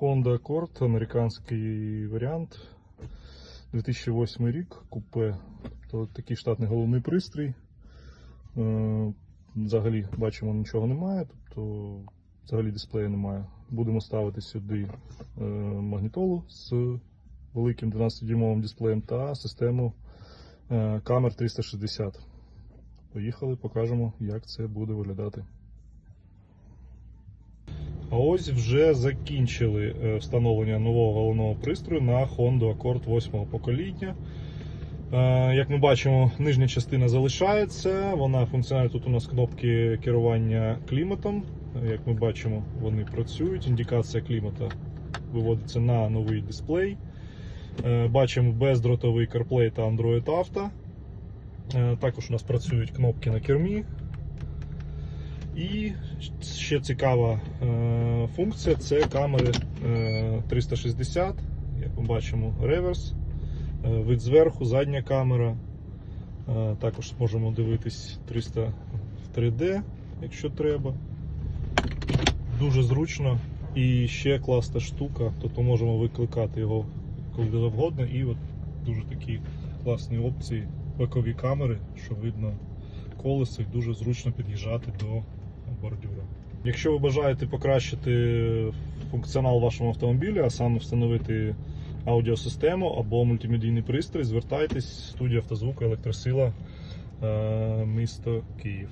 Honda Accord, американський варіант. 2008 рік, купе. Тобто такий штатний головний пристрій. Е, Взагалі бачимо, нічого немає, тобто взагалі дисплею немає. Будемо ставити сюди е, магнітолу з великим 12-дюймовим дисплеєм та систему е, камер 360. Поїхали, покажемо, як це буде виглядати. А ось вже закінчили е, встановлення нового головного пристрою на Honda Accord 8 покоління. Е, Як ми бачимо, нижня частина залишається. Вона функціонує тут у нас кнопки керування кліматом. Е, Як ми бачимо, вони працюють. Індикація клімата виводиться на новий дисплей. Бачимо бездротовий CarPlay та Android Auto. Також у нас працюють кнопки на кермі. І ще цікава е, функція це камери е, 360. Як ми бачимо, реверс, е, вид зверху, задня камера. Е, також можемо дивитись 300 в 3D, якщо треба. Дуже зручно. І ще класна штука, тобто можемо викликати його коли завгодно. І от дуже такі класні опції, бокові камери, що видно колесо і дуже зручно під'їжджати до бордюра. Якщо ви бажаєте покращити функціонал вашого автомобіля, а саме встановити аудіосистему або мультимедійний пристрій, звертайтесь студія автозвуку Електросила, е, місто Київ.